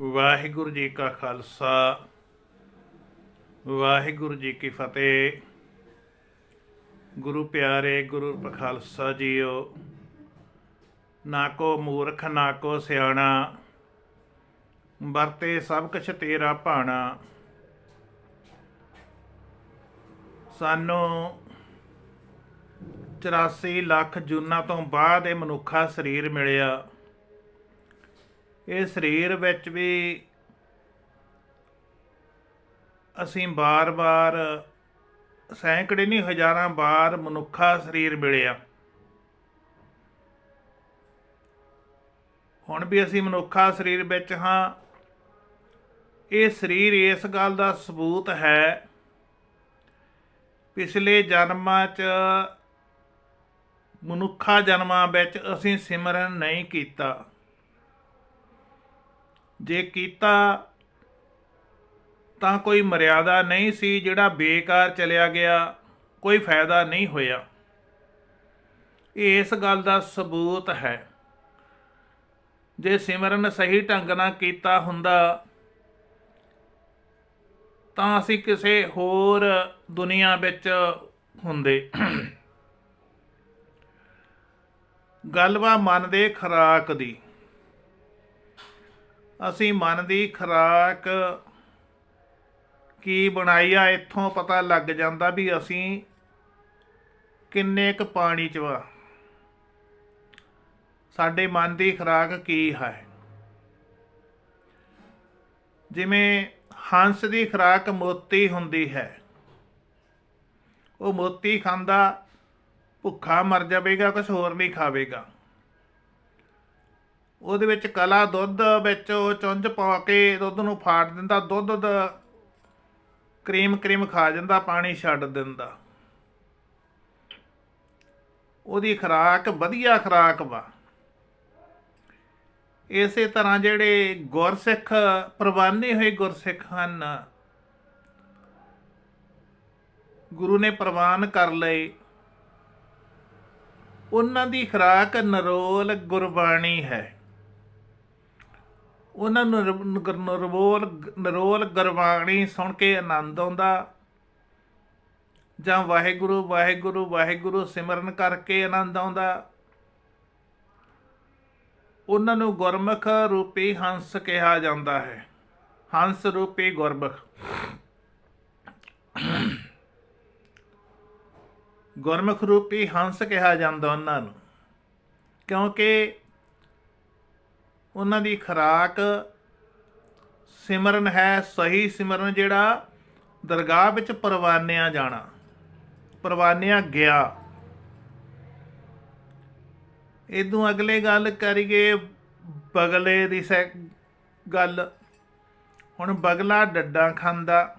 ਵਾਹਿਗੁਰੂ ਜੀ ਕਾ ਖਾਲਸਾ, ਵਾਹਿਗੁਰੂ ਜੀ ਕੀ ਫਤਿਹ। ਗੁਰੂ ਪਿਆਰੇ, ਗੁਰੂ ਖਾਲਸਾ ਜੀਓ। ਨਾ ਕੋ ਮੂਰਖ, ਨਾ ਕੋ ਸਿਆਣਾ, ਵਰਤੇ ਸਭ ਕੁਛ ਤੇਰਾ ਭਾਣਾ। ਸਾਨੂੰ 84 ਲੱਖ ਜੂਨਾਂ ਤੋਂ ਬਾਅਦ ਇਹ ਮਨੁੱਖਾ ਸਰੀਰ ਮਿਲਿਆ। ਇਹ ਸਰੀਰ ਵਿੱਚ ਵੀ ਅਸੀਂ ਬਾਰ-ਬਾਰ ਸੈਂਕੜੇ ਨਹੀਂ, ਹਜ਼ਾਰਾਂ ਬਾਰ ਮਨੁੱਖਾ ਸਰੀਰ ਮਿਲਿਆ। ਹੁਣ ਵੀ ਅਸੀਂ ਮਨੁੱਖਾ ਸਰੀਰ ਵਿੱਚ ਹਾਂ। ਇਹ ਸਰੀਰ ਇਸ ਗੱਲ ਦਾ ਸਬੂਤ ਹੈ, ਪਿਛਲੇ ਜਨਮਾਂ 'ਚ ਮਨੁੱਖਾ ਜਨਮਾਂ ਵਿੱਚ ਅਸੀਂ ਸਿਮਰਨ ਨਹੀਂ ਕੀਤਾ। ਜੇ ਕੀਤਾ ਤਾਂ ਕੋਈ ਮਰਿਆਦਾ ਨਹੀਂ ਸੀ ਜਿਹੜਾ ਬੇਕਾਰ ਚਲਿਆ ਗਿਆ, ਕੋਈ ਫਾਇਦਾ ਨਹੀਂ ਹੋਇਆ। ਇਸ ਗੱਲ ਦਾ ਸਬੂਤ ਹੈ। ਜੇ ਸਿਮਰਨ ਸਹੀ ਢੰਗ ਨਾਲ ਕੀਤਾ ਹੁੰਦਾ, ਤਾਂ ਅਸੀਂ ਕਿਸੇ ਹੋਰ ਦੁਨੀਆ ਵਿੱਚ ਹੁੰਦੇ। ਗੱਲਵਾ ਮਨ ਦੇ ਖਰਾਕ ਦੀ। ਅਸੀਂ ਮਨ ਦੀ ਖਰਾਕ ਕੀ ਬਣਾਈ ਆ, ਇੱਥੋਂ ਪਤਾ ਲੱਗ ਜਾਂਦਾ ਵੀ ਅਸੀਂ ਕਿੰਨੇ ਕੁ ਪਾਣੀ ਚ ਵਾ। ਸਾਡੇ ਮਨ ਦੀ ਖਰਾਕ ਕੀ ਹੈ? ਜਿਵੇਂ ਹੰਸ ਦੀ ਖਰਾਕ ਮੋਤੀ ਹੁੰਦੀ ਹੈ। ਉਹ ਮੋਤੀ ਖਾਂਦਾ, ਭੁੱਖਾ ਮਰ ਜਾਵੇਗਾ ਕੁਝ ਹੋਰ ਨਹੀਂ ਖਾਵੇਗਾ। ਉਹਦੇ ਵਿੱਚ ਕਲਾ, ਦੁੱਧ ਵਿੱਚ ਉਹ ਚੁੰਝ ਪਾ ਕੇ ਦੁੱਧ ਨੂੰ ਫਾੜ ਦਿੰਦਾ, ਦੁੱਧ ਦਾ ਕਰੀਮ ਕਰੀਮ ਖਾ ਜਾਂਦਾ, ਪਾਣੀ ਛੱਡ ਦਿੰਦਾ। ਉਹਦੀ ਖਰਾਕ ਵਧੀਆ ਖਰਾਕ ਵਾ। ਇਸੇ ਤਰ੍ਹਾਂ ਜਿਹੜੇ ਗੁਰਸਿੱਖ, ਪ੍ਰਵਾਨੇ ਹੋਏ ਗੁਰਸਿੱਖ ਹਨ, ਗੁਰੂ ਨੇ ਪ੍ਰਵਾਨ ਕਰ ਲਏ। ਉਹਨਾਂ ਦੀ ਖਰਾਕ ਨਰੋਲ ਗੁਰਬਾਣੀ ਹੈ। ਉਹਨਾਂ ਨੂੰ ਨਰ- ਨਰੋਲ ਨਰੋਲ ਗੁਰਬਾਣੀ ਸੁਣ ਕੇ ਆਨੰਦ ਆਉਂਦਾ। ਜਾਂ ਵਾਹਿਗੁਰੂ ਵਾਹਿਗੁਰੂ ਵਾਹਿਗੁਰੂ ਸਿਮਰਨ ਕਰਕੇ ਆਨੰਦ ਆਉਂਦਾ। ਉਹਨਾਂ ਨੂੰ ਗੁਰਮੁਖ ਰੂਪੀ ਹੰਸ ਕਿਹਾ ਜਾਂਦਾ ਹੈ। ਹੰਸ ਰੂਪੀ ਗੁਰਮੁਖ। ਗੁਰਮੁਖ ਰੂਪੀ ਹੰਸ ਕਿਹਾ ਜਾਂਦਾ ਉਹਨਾਂ ਨੂੰ। ਕਿਉਂਕਿ ਉਹਨਾਂ ਦੀ ਖਰਾਕ ਸਿਮਰਨ ਹੈ, ਸਹੀ ਸਿਮਰਨ ਜਿਹੜਾ, ਦਰਗਾਹ ਵਿੱਚ ਪਰਵਾਨਿਆ ਜਾਣਾ, ਪਰਵਾਨਿਆ ਗਿਆ। ਇਦੋਂ ਅਗਲੇ ਗੱਲ ਕਰੀਏ, ਬਗਲੇ ਦੀ ਸੈ ਗੱਲ। ਹੁਣ ਬਗਲਾ ਡੱਡਾ ਖਾਂਦਾ।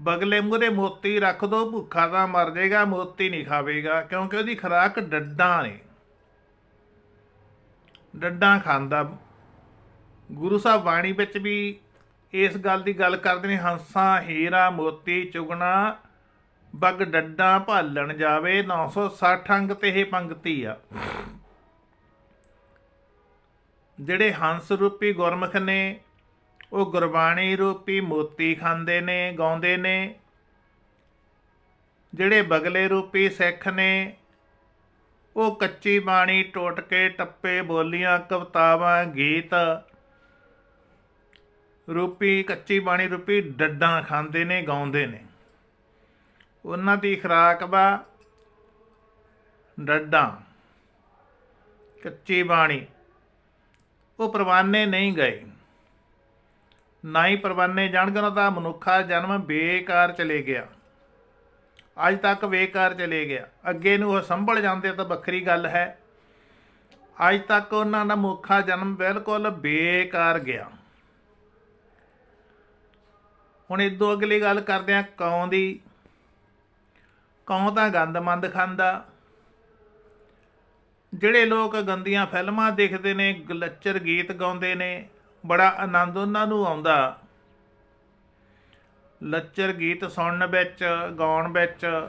ਬਗਲੇ ਮੂਰੇ ਮੋਤੀ ਰੱਖ ਦੋ, ਭੁੱਖਾ ਤਾਂ ਮਰ ਜਾਏਗਾ ਮੋਤੀ ਨਹੀਂ ਖਾਵੇਗਾ, ਕਿਉਂਕਿ ਉਹਦੀ ਖੁਰਾਕ ਡੱਡਾਂ ਨੇ। ਡੱਡਾਂ ਖਾਂਦਾ। ਗੁਰੂ ਸਾਹਿਬ ਬਾਣੀ ਵਿੱਚ ਵੀ ਇਸ ਗੱਲ ਦੀ ਗੱਲ ਕਰਦੇ ਨੇ, ਹੰਸਾਂ, ਹੀਰਾ, ਮੋਤੀ, ਚੁਗਣਾ, ਬਗ ਡੱਡਾਂ ਭਾਲਣ ਜਾਵੇ 960 ਅੰਗ ਤੇ ਇਹ ਪੰਕਤੀ ਆ। ਜਿਹੜੇ ਹੰਸ ਰੂਪੀ ਗੁਰਮੁਖ ਨੇ, ਉਹ ਗੁਰਬਾਣੀ ਰੂਪੀ ਮੋਤੀ ਖਾਂਦੇ ਨੇ, ਗਾਉਂਦੇ ਨੇ। ਜਿਹੜੇ ਬਗਲੇ ਰੂਪੀ ਸਿੱਖ ਨੇ ਉਹ ਕੱਚੀ ਬਾਣੀ ਟੋਟਕੇ ਟੱਪੇ ਬੋਲੀਆਂ ਕਵਤਾਵਾਂ, ਗੀਤ। ਰੂਪੀ, ਕੱਚੀ ਬਾਣੀ ਰੂਪੀ ਡੱਡਾਂ ਖਾਂਦੇ ਨੇ, ਗਾਉਂਦੇ ਨੇ। ਉਹਨਾਂ ਦੀ ਖਰਾਕ ਵਾ ਡੱਡਾਂ। ਕੱਚੀ ਬਾਣੀ। ਉਹ ਪ੍ਰਵਾਨੇ ਨਹੀਂ ਗਏ। ਨਾ ਹੀ ਪ੍ਰਵਾਨੇ ਜਾਣਗੇ ਉਹਨਾਂ ਦਾ ਮਨੁੱਖਾ ਜਨਮ ਬੇਕਾਰ ਚਲੇ ਗਿਆ। ਅੱਜ ਤੱਕ ਬੇਕਾਰ ਚਲੇ ਗਿਆ। ਅੱਗੇ ਨੂੰ ਉਹ ਸੰਭਲ ਜਾਂਦੇ ਤਾਂ ਵੱਖਰੀ ਗੱਲ ਹੈ। ਅੱਜ ਤੱਕ ਉਹਨਾਂ ਦਾ ਮੁੱਖਾ ਜਨਮ ਬਿਲਕੁਲ ਬੇਕਾਰ ਗਿਆ। ਹੁਣ ਇਦੋਂ ਅਗਲੀ ਗੱਲ ਕਰਦੇ ਆ ਕੌਂ ਦੀ? ਕੌਂ ਤਾਂ ਗੰਦ ਮੰਦ ਖਾਂਦਾ। ਜਿਹੜੇ ਲੋਕ ਗੰਦੀਆਂ ਫਿਲਮਾਂ ਦੇਖਦੇ ਨੇ, ਗਲੱਚਰ ਗੀਤ ਗਾਉਂਦੇ ਨੇ, ਬੜਾ ਆਨੰਦ ਉਹਨਾਂ ਨੂੰ ਆਉਂਦਾ। ਲੱਚਰ ਗੀਤ ਸੁਣਨ ਵਿੱਚ, ਗਾਉਣ ਵਿੱਚ,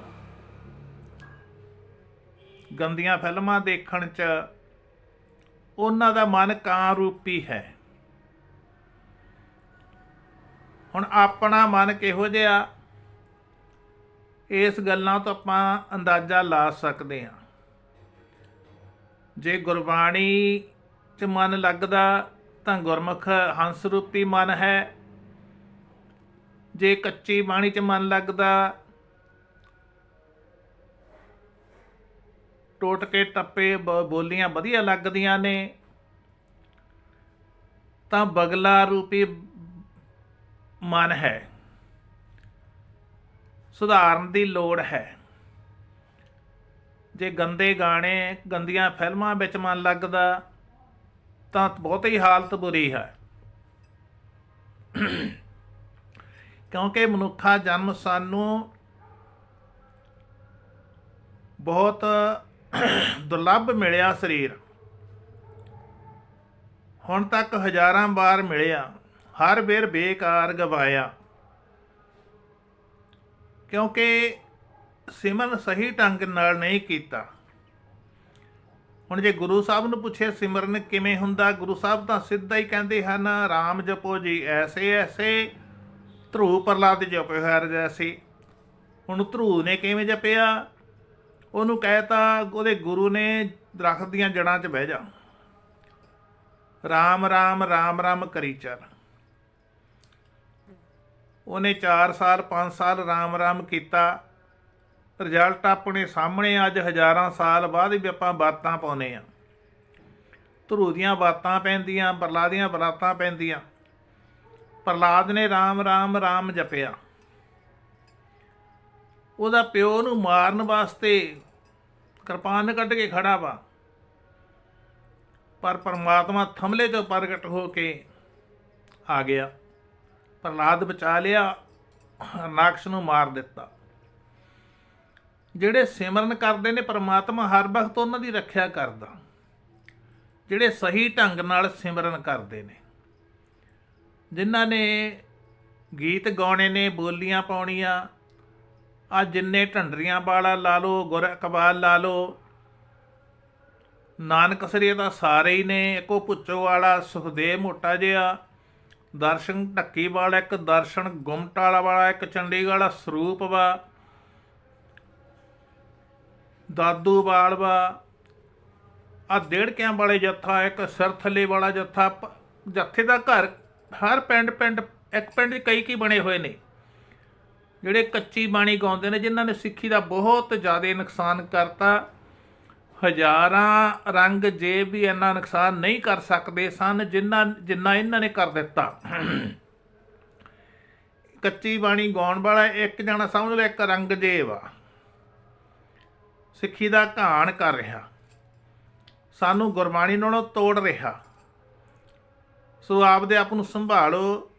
ਗੰਦੀਆਂ ਫਿਲਮਾਂ ਦੇਖਣ 'ਚ, ਉਹਨਾਂ ਦਾ ਮਨ ਕਾਂ ਰੂਪੀ ਹੈ। ਹੁਣ ਆਪਣਾ ਮਨ ਕਿਹੋ ਜਿਹਾ? ਇਸ ਗੱਲਾਂ ਤੋਂ ਆਪਾਂ ਅੰਦਾਜ਼ਾ ਲਾ ਸਕਦੇ ਹਾਂ। ਜੇ ਗੁਰਬਾਣੀ 'ਚ ਮਨ ਲੱਗਦਾ ਤਾਂ ਗੁਰਮੁਖ ਹੰਸ ਰੂਪੀ ਮਨ ਹੈ ਜੇ ਕੱਚੀ ਬਾਣੀ 'ਚ ਮਨ ਲੱਗਦਾ ਟੋਟਕੇ ਟੱਪੇ ਬ- ਬੋਲੀਆਂ ਵਧੀਆ ਲੱਗਦੀਆਂ ਨੇ, ਤਾਂ ਬਗਲਾ ਰੂਪੀ ਮਨ ਹੈ। ਸੁਧਾਰਨ ਦੀ ਲੋੜ ਹੈ। ਜੇ ਗੰਦੇ ਗਾਣੇ, ਗੰਦੀਆਂ ਫਿਲਮਾਂ ਵਿੱਚ ਮਨ ਲੱਗਦਾ, ਤਾਂ ਬਹੁਤ ਹੀ ਹਾਲਤ ਬੁਰੀ ਹੈ। ਕਿਉਂਕਿ ਮਨੁੱਖਾ ਜਨਮ ਸਾਨੂੰ ਬਹੁਤ ਦੁਰਲੱਭ ਮਿਲਿਆ ਸਰੀਰ। ਹੁਣ ਤੱਕ ਹਜ਼ਾਰਾਂ ਵਾਰ ਮਿਲਿਆ, ਹਰ ਵੇਰ ਬੇਕਾਰ ਗਵਾਇਆ। ਕਿਉਂਕਿ ਸਿਮਰਨ ਸਹੀ ਢੰਗ ਨਾਲ ਨਹੀਂ ਕੀਤਾ। ਹੁਣ ਜੇ ਗੁਰੂ ਸਾਹਿਬ ਨੂੰ ਪੁੱਛੇ ਸਿਮਰਨ ਕਿਵੇਂ ਹੁੰਦਾ, ਗੁਰੂ ਸਾਹਿਬ ਤਾਂ ਸਿੱਧਾ ਹੀ ਕਹਿੰਦੇ ਹਨ RAM ਜਪੋ ਜੀ ਐਸੇ ਐਸੇ ਧਰੂ ਪ੍ਰਲਾਦ ਜਪਿਆ ਹੋਇਆ ਜੈਸੀ ਹੁਣ ਧਰੂ ਨੇ ਕਿਵੇਂ ਜਪਿਆ? ਉਹਨੂੰ ਕਹਿਤਾ ਉਹਦੇ ਗੁਰੂ ਨੇ ਦਰਖਤ ਦੀਆਂ ਜੜਾਂ 'ਚ ਬਹਿ ਜਾ। ਰਾਮ ਰਾਮ ਰਾਮ ਰਾਮ ਕਰੀ ਚੱਲ। ਉਹਨੇ 4 ਸਾਲ 5 ਸਾਲ ਰਾਮ ਰਾਮ ਕੀਤਾ। ਰਿਜ਼ਲਟ ਆਪਣੇ ਸਾਹਮਣੇ, ਅੱਜ ਹਜ਼ਾਰਾਂ ਸਾਲ ਬਾਅਦ ਵੀ ਆਪਾਂ ਬਾਤਾਂ ਪਾਉਨੇ ਆ ਧਰੂ ਦੀਆਂ ਬਾਤਾਂ ਪੈਂਦੀਆਂ ਬਰਲਾ ਦੀਆਂ ਬਰਾਤਾਂ ਪੈਂਦੀਆਂ। ਪ੍ਰਲਾਦ ਨੇ ਰਾਮ ਰਾਮ ਰਾਮ ਜਪਿਆ। ਉਹਦਾ ਪਿਓ ਨੂੰ ਮਾਰਨ ਵਾਸਤੇ ਕਿਰਪਾਨ ਕੱਢ ਕੇ ਖੜਾ ਵਾ। ਪਰ ਪਰਮਾਤਮਾ ਥਮਲੇ ਤੋਂ ਪ੍ਰਗਟ ਹੋ ਕੇ ਆ ਗਿਆ। ਪ੍ਰਲਾਦ ਬਚਾ ਲਿਆ ਨਾਕਸ਼ ਨੂੰ ਮਾਰ ਦਿੱਤਾ। ਜਿਹੜੇ ਸਿਮਰਨ ਕਰਦੇ ਨੇ, ਪਰਮਾਤਮਾ ਹਰ ਵਕਤ ਉਹਨਾਂ ਦੀ ਰੱਖਿਆ ਕਰਦਾ। ਜਿਹੜੇ ਸਹੀ ਢੰਗ ਨਾਲ ਸਿਮਰਨ ਕਰਦੇ ਨੇ। ਜਿਨ੍ਹਾਂ ਨੇ ਗੀਤ ਗਾਉਣੇ ਨੇ, ਬੋਲੀਆਂ ਪਾਉਣੀਆਂ। ਆ ਜਿੰਨੇ ਢੰਡਰੀਆਂ ਵਾਲਾ ਲਾ ਲਓ, ਗੁਰ ਅਕਬਾਲ ਲਾ ਲਓ, ਨਾਨਕ ਸਰੀਏ ਤਾਂ ਸਾਰੇ ਹੀ ਨੇ, ਇੱਕੋ ਪੁੱਚੋ ਵਾਲਾ ਸੁਖਦੇਵ ਮੋਟਾ ਜਿਹਾ। ਦਰਸ਼ਨ ਢੱਕੀ ਵਾਲਾ ਇੱਕ, ਦਰਸ਼ਨ ਗੁਮਟਾਲਾ ਵਾਲਾ ਇੱਕ, ਚੰਡੀਗੜ੍ਹ ਵਾਲਾ ਸਰੂਪ ਵਾ। ਦਾਦੂ ਬਾਲਵਾ ਆ ਡੇੜਕਿਆਂ ਵਾਲੇ ਜੱਥਾ, ਇੱਕ ਸਿਰ ਥੱਲੇ ਵਾਲਾ ਜੱਥਾ, ਪ- ਜੱਥੇ ਦਾ ਘਰ ਹਰ ਪਿੰਡ ਪਿੰਡ, ਇੱਕ ਪਿੰਡ 'ਚ ਕਈ ਕੀ ਬਣੇ ਹੋਏ ਨੇ। ਜਿਹੜੇ ਕੱਚੀ ਬਾਣੀ ਗਾਉਂਦੇ ਨੇ, ਜਿਨ੍ਹਾਂ ਨੇ ਸਿੱਖੀ ਦਾ ਬਹੁਤ ਜ਼ਿਆਦਾ ਨੁਕਸਾਨ ਕਰਤਾ, ਹਜ਼ਾਰਾਂ ਰੰਗ ਜੇ ਵੀ ਇੰਨਾ ਨੁਕਸਾਨ ਨਹੀਂ ਕਰ ਸਕਦੇ ਸਨ, ਜਿੰਨਾ ਜਿੰਨਾ ਇਹਨਾਂ ਨੇ ਕਰ ਦਿੱਤਾ। ਕੱਚੀ ਬਾਣੀ ਗਾਉਣ ਵਾਲਾ ਇੱਕ ਜਣਾ ਸਮਝ ਲਓ, ਇੱਕ ਰੰਗਜੇਬ ਆ ਸਿੱਖੀ ਦਾ ਘਾਣ ਕਰ ਰਿਹਾ। ਸਾਨੂੰ ਗੁਰਬਾਣੀ ਨਾਲੋਂ ਤੋੜ ਰਿਹਾ। ਸੋ ਆਪਦੇ ਆਪ ਨੂੰ ਸੰਭਾਲੋ।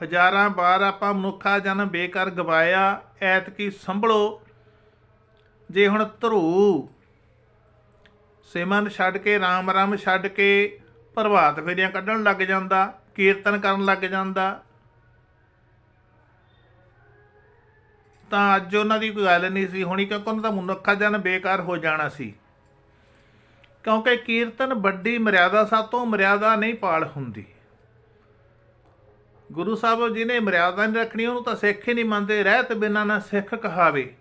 ਹਜ਼ਾਰਾਂ ਵਾਰ ਆਪਾਂ ਮਨੁੱਖਾ ਜਨਮ ਬੇਕਾਰ ਗਵਾਇਆ, ਐਤਕੀ ਸੰਭਲੋ। ਜੇ ਹੁਣ ਧਰੂ ਸਿਮਨ ਛੱਡ ਕੇ, ਰਾਮ ਰਾਮ ਛੱਡ ਕੇ ਪ੍ਰਭਾਤ ਫੇਰੀਆਂ ਕੱਢਣ ਲੱਗ ਜਾਂਦਾ, ਕੀਰਤਨ ਕਰਨ ਲੱਗ ਜਾਂਦਾ, ਤਾਂ ਅੱਜ ਉਹਨਾਂ ਦੀ ਕੋਈ ਗੱਲ ਨਹੀਂ ਸੀ। ਹੋਣੀ ਕਿਉਂਕਿ ਉਹਨਾਂ ਦਾ ਮਨੁੱਖਾ ਜਨ ਬੇਕਾਰ ਹੋ ਜਾਣਾ ਸੀ। ਕਿਉਂਕਿ ਕੀਰਤਨ ਵੱਡੀ ਮਰਿਆਦਾ ਸਾਤੋਂ ਮਰਿਆਦਾ ਨਹੀਂ ਪਾਲ ਹੁੰਦੀ। ਗੁਰੂ ਸਾਹਿਬ ਜੀ ਨੇ ਮਰਿਆਦਾ ਨਹੀਂ ਰੱਖਣੀ, ਉਹਨੂੰ ਤਾਂ ਸਿੱਖ ਹੀ ਨਹੀਂ ਮੰਨਦੇ। ਰਹਿਤ ਬਿਨਾਂ ਨਾ ਸਿੱਖ ਕਹਾਵੇ।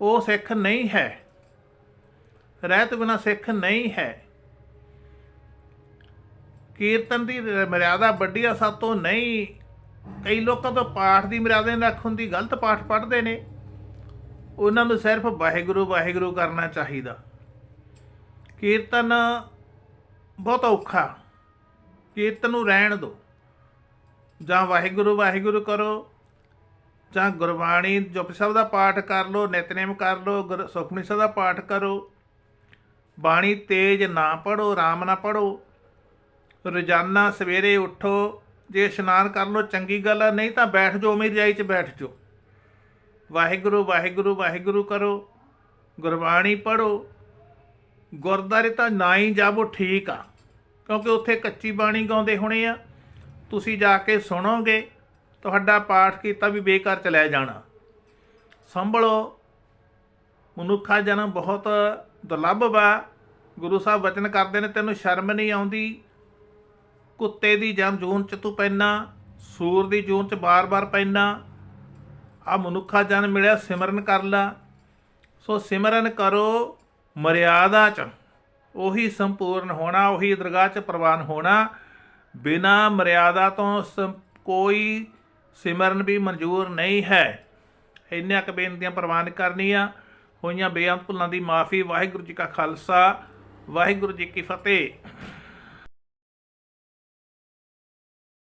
ਉਹ ਸਿੱਖ ਨਹੀਂ ਹੈ। ਰਹਿਤ ਬਿਨਾਂ ਸਿੱਖ ਨਹੀਂ ਹੈ। ਕੀਰਤਨ ਦੀ ਮਰਿਆਦਾ ਵੱਡੀ ਆ ਸਾਤੋਂ ਨਹੀਂ। ਕਈ ਲੋਕਾਂ ਤੋਂ ਪਾਠ ਦੀ ਮਰਿਆਦਾ ਨਹੀਂ ਰੱਖ ਹੁੰਦੀ, ਗਲਤ ਪਾਠ ਪੜ੍ਹਦੇ ਨੇ। ਉਹਨਾਂ ਨੂੰ ਸਿਰਫ ਵਾਹਿਗੁਰੂ ਵਾਹਿਗੁਰੂ ਕਰਨਾ ਚਾਹੀਦਾ। ਕੀਰਤਨ ਬਹੁਤ ਔਖਾ। ਕੀਰਤਨ ਨੂੰ ਰਹਿਣ ਦਿਓ ਜਾਂ ਵਾਹਿਗੁਰੂ ਵਾਹਿਗੁਰੂ ਕਰੋ। ਜਾਂ ਗੁਰਬਾਣੀ ਜਪ ਸਾਹਿਬ ਦਾ ਪਾਠ ਕਰ ਲਓ, ਨਿਤਨੇਮ ਕਰ ਲਓ, ਗੁਰ ਸੁਖਮਨੀ ਸਾਹਿਬ ਦਾ ਪਾਠ ਕਰੋ। ਬਾਣੀ ਤੇਜ ਨਾ ਪੜੋ ਆਰਾਮ ਨਾ ਪੜੋ ਰੋਜ਼ਾਨਾ ਸਵੇਰੇ ਉੱਠੋ, ਜੇ ਇਸ਼ਨਾਨ ਕਰ ਲਓ, ਚੰਗੀ ਗੱਲ ਆ, ਨਹੀਂ ਤਾਂ ਬੈਠ ਜਾਓ, ਮੇਰੀ ਰਜਾਈ 'ਚ ਬੈਠ ਜਾਓ। ਵਾਹਿਗੁਰੂ ਵਾਹਿਗੁਰੂ ਵਾਹਿਗੁਰੂ ਕਰੋ। ਗੁਰਬਾਣੀ ਪੜੋ ਗੁਰਦਾਰੇ ਤਾਂ ਨਾ ਹੀ ਜਾਵੋ ਠੀਕ ਆ, ਕਿਉਂਕਿ ਉੱਥੇ ਕੱਚੀ ਬਾਣੀ ਗਾਉਂਦੇ ਹੋਣੇ ਆ। ਤੁਸੀਂ ਜਾ ਕੇ ਸੁਣੋਗੇ, ਤੁਹਾਡਾ ਪਾਠ ਕੀਤਾ ਵੀ ਬੇਕਾਰ ਚਲਿਆ ਜਾਣਾ। ਸੰਭਲੋ, ਮਨੁੱਖਾ ਜਨਮ ਬਹੁਤ ਦੁਰਲੱਭ ਵਾ। ਗੁਰੂ ਸਾਹਿਬ ਵਚਨ ਕਰਦੇ ਨੇ, ਤੈਨੂੰ ਸ਼ਰਮ ਨਹੀਂ ਆਉਂਦੀ? ਕੁੱਤੇ ਦੀ ਜਨ ਜੂਨ ਚ ਤੂੰ ਪੈਣਾ ਸੂਰ ਦੀ ਜੂਨ ਚ ਬਾਰ-ਬਾਰ ਪੈਣਾ ਆ ਮਨੁੱਖਾ ਜਨ ਮਿਲਿਆ, ਸਿਮਰਨ ਕਰ ਲਾ। ਸੋ ਸਿਮਰਨ ਕਰੋ ਮਰਿਆਦਾ ਚ। ਉਹੀ ਸੰਪੂਰਨ ਹੋਣਾ, ਉਹੀ ਦਰਗਾਹ ਚ ਪ੍ਰਵਾਨ ਹੋਣਾ। ਬਿਨਾ ਮਰਿਆਦਾ ਤੋਂ ਸ- ਕੋਈ ਸਿਮਰਨ ਵੀ ਮਨਜ਼ੂਰ ਨਹੀਂ ਹੈ। ਇੰਨੀਆਂ ਕੁ ਬੇਨਤੀਆਂ ਪ੍ਰਵਾਨ ਕਰਨੀਆਂ। ਹੋਈਆਂ ਬੇਅੰਤ ਭੁੱਲਾਂ ਦੀ ਮਾਫੀ। ਵਾਹਿਗੁਰੂ ਜੀ ਕਾ ਖਾਲਸਾ, ਵਾਹਿਗੁਰੂ ਜੀ ਕੀ ਫਤਿਹ।